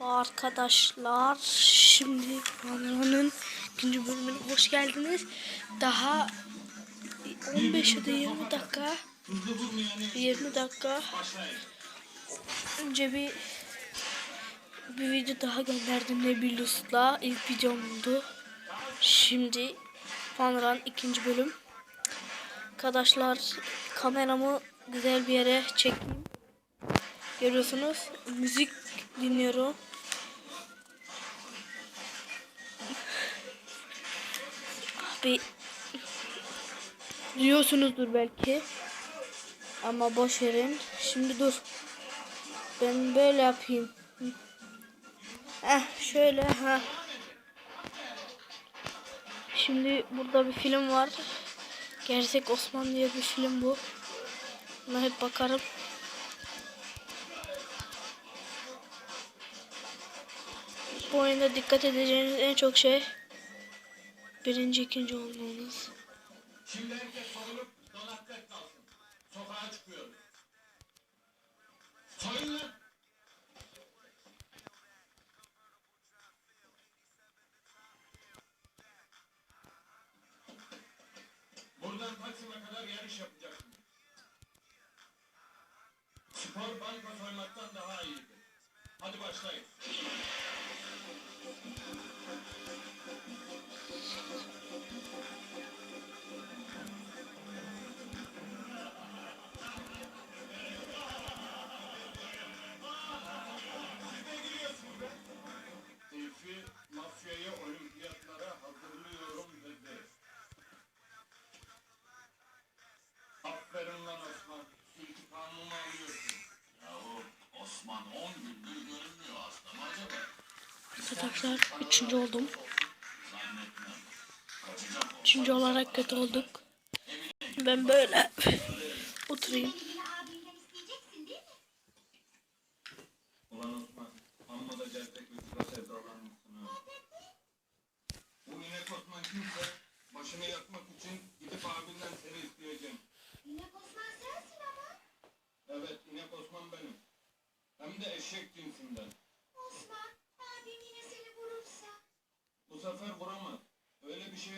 Arkadaşlar şimdi Panra'nın ikinci bölümüne hoş geldiniz. Daha 15 ya da 20 dakika 20 dakika önce bir bir video daha gönderdim Nebulus'la ilk videomdu. Şimdi Panra'nın ikinci bölüm. Arkadaşlar kameramı güzel bir yere çekeyim. Görüyorsunuz müzik dinliyorum. Abi duyuyorsunuzdur belki. Ama boş verin. Şimdi dur. Ben böyle yapayım. Eh şöyle ha. Şimdi burada bir film var. Gerçek Osman diye bir film bu. Buna hep bakarım. Bu oyunda dikkat edeceğiniz en çok şey birinci ikinci olmanız. Şimdi herkes sarılıp donakta kalsın. Sokağa çıkıyoruz. Soyun lan. Buradan Taksim'e kadar yarış yapacaksın. Spor banka soymaktan daha iyidir. Hadi başlayın. Aferin lan Osman. İntikamımı alıyorsun. Yahu Osman 10 gündür Arkadaşlar üçüncü oldum. Üçüncü olarak kötü olduk. Ben böyle oturayım. Evet, inek Osman benim. Hem de eşek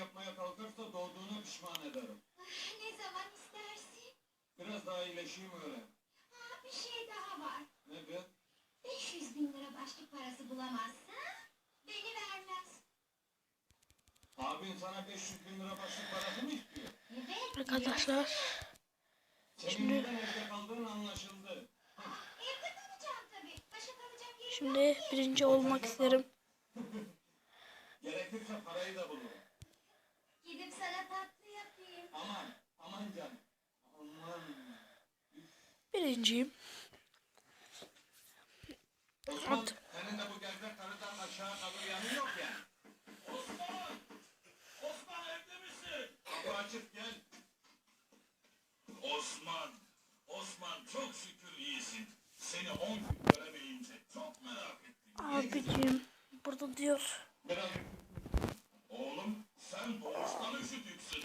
yapmaya kalkarsa doğduğuna pişman ederim. Ne zaman istersin? Biraz daha iyileşeyim öyle. Ha, bir şey daha var. Ne be? 500 bin lira başlık parası bulamazsa beni vermez. Abin sana 500 bin lira başlık parası mı istiyor? Evet. Arkadaşlar Senin Şimdi- neden evde kaldığın anlaşıldı. Evde kalacağım tabii. Başa kalacak yerim şimdi birinci olmak isterim. Gerekirse parayı da bulurum. Gidip sana tatlı yapayım. Aman, aman canım. Aman. Birinciyim. At. senin de bu gerzek karıdan aşağı kalır yanı yok yani. Osman! Osman evde misin? Kapı açık gel. Osman, Osman çok şükür iyisin. Seni on gün göremeyince çok merak ettim. Abicim burada diyor. Biraz Oğlum sen doğuştan üşütüksün.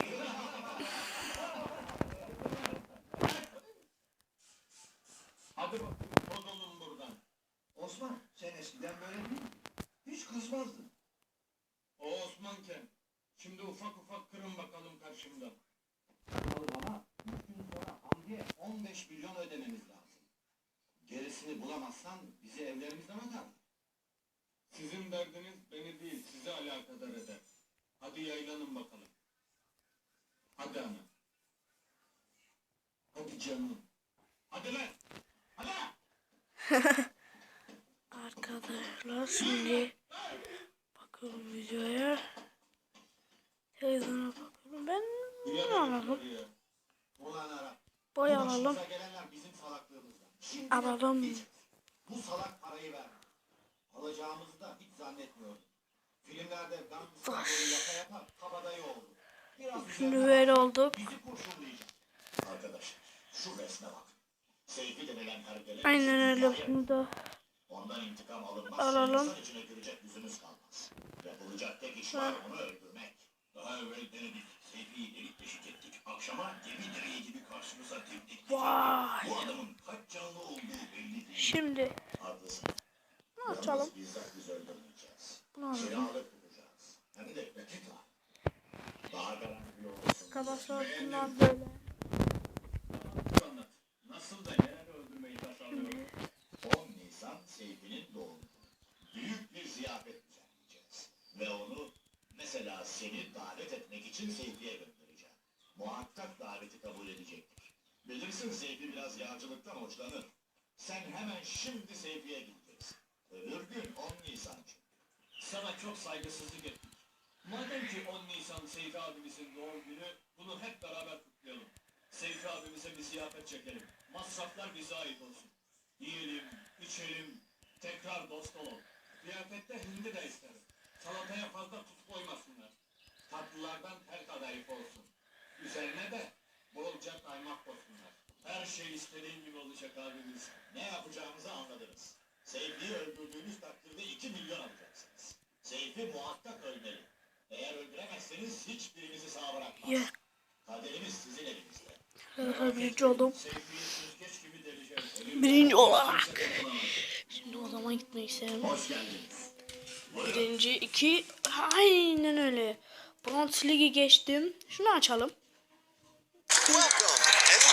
Hadi bak, bozulun buradan. Osman sen eskiden böyle değil Hiç kızmazdın. O Osmanken. Şimdi ufak ufak kırın bakalım karşımda. Oğlum ama üç gün sonra Hamdi'ye 15 milyon ödememiz lazım. Gerisini bulamazsan bizi evlerimizden atar. Sizin derdiniz beni değil, sizi alakadar eder. Hadi yaylanın bakalım. Hadi ana. Hadi canım. Hadi lan. Hadi. Arkadaşlar şimdi bakıyorum videoya. Televizyona bakıyorum. Ben ne alalım? Boy alalım. Alalım. Bu salak parayı ver. Alacağımızı da hiç zannetmiyordum. Filmlerde gangster rolü yapa yapa kabadayı oldu. Bak, olduk. Arkadaş, şu resme bak. Seyfi denilen hergele Aynen öyle bunu da ondan intikam alınmazsa Alalım. insan içine girecek yüzümüz kalmaz. Yapılacak tek iş var onu öldürmek. Daha evvel denedik. Seyfi'yi delik deşik ettik. Akşama gemi direği gibi karşımıza diktik. vay. Bu adamın kaç canlı olduğu belli değil. Şimdi Haklısın. ne yapacağım? açalım. Bizzat biz öldürmeyeceğiz. Bunu alalım. Hem de var. Daha garanti olsun. Arkadaşlar bunlar böyle. Anlat. Nasıl da neler öldürmeyi tasarlıyor? 10 Nisan Seyfi'nin doğum günü. Büyük bir ziyafet düzenleyeceğiz. Ve onu seni davet etmek için Seyfi'ye göndereceğim. Muhakkak daveti kabul edecektir. Bilirsin Seyfi biraz yağcılıktan hoşlanır. Sen hemen şimdi Seyfi'ye gideceksin. Öbür gün 10 Nisan çünkü. Sana çok saygısızlık ettik. Madem ki 10 Nisan Seyfi abimizin doğum günü, bunu hep beraber kutlayalım. Seyfi abimize bir ziyafet çekelim. Masraflar bize ait olsun. Yiyelim, içelim, tekrar dost olalım. Ziyafette hindi de isterim. Salataya fazla tuz koymasınlar. Tatlılardan her kadayıf olsun. Üzerine de bolca kaymak koysunlar. Her şey istediğin gibi olacak abimiz. Ne yapacağımızı anladınız. Seyfi'yi öldürdüğünüz takdirde 2 milyon alacaksınız. Seyfi muhakkak ölmeli. Eğer öldüremezseniz hiçbirinizi sağ bırakmaz. Ye. Kaderimiz sizin elinizde. Birinci oldum. Birinci olarak. Şimdi o zaman gitmek isterim. Hoş geldiniz. Birinci, iki. Aynen öyle. Bronz Ligi geçtim. Şunu açalım.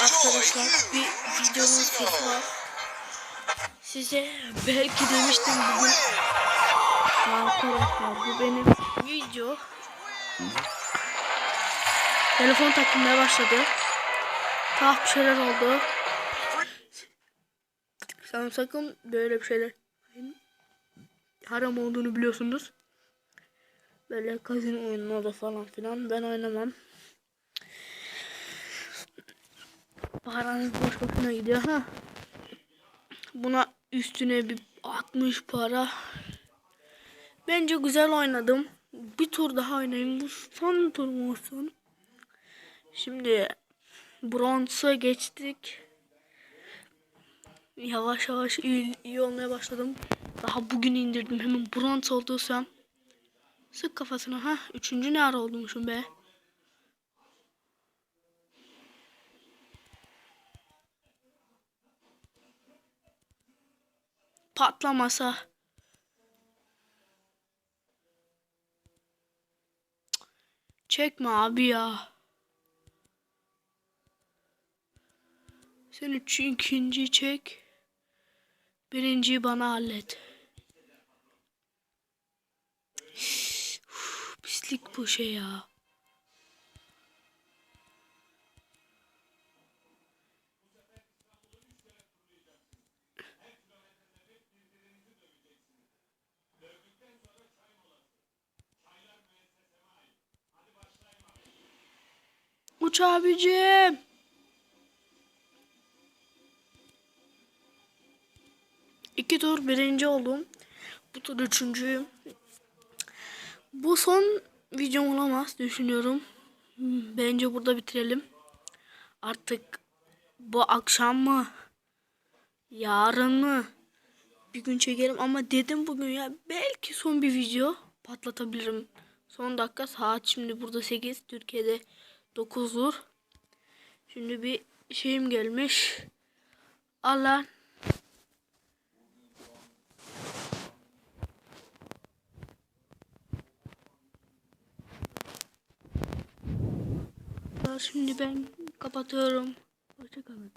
Arkadaşlar bir videonun sesi var. Size belki demiştim bugün. Arkadaşlar bu benim video. Telefon takılmaya başladı. Tuhaf bir şeyler oldu. Sen sakın böyle bir şeyler haram olduğunu biliyorsunuz. Böyle kazino oyunları falan filan ben oynamam. Paranız boş boşuna gidiyor ha. Buna üstüne bir 60 para. Bence güzel oynadım. Bir tur daha oynayayım. Bu son tur mu olsun? Şimdi bronza geçtik. Yavaş yavaş iyi, iyi olmaya başladım. Daha bugün indirdim. Hemen bronz olduysam. Sık kafasına. ha. Üçüncü ne ara olmuşum be. Patlamasa. Çekme abi ya. Sen üç, ikinci çek. Birinciyi bana hallet. Uf, pislik bu şey ya. Uç abicim. İki tur birinci oldum. Bu tur üçüncüyüm. Bu son videom olamaz düşünüyorum. Bence burada bitirelim. Artık bu akşam mı? Yarın mı? Bir gün çekerim ama dedim bugün ya belki son bir video patlatabilirim. Son dakika saat şimdi burada 8 Türkiye'de 9'dur. Şimdi bir şeyim gelmiş. Allah Şimdi ben kapatıyorum. Hoşçakalın.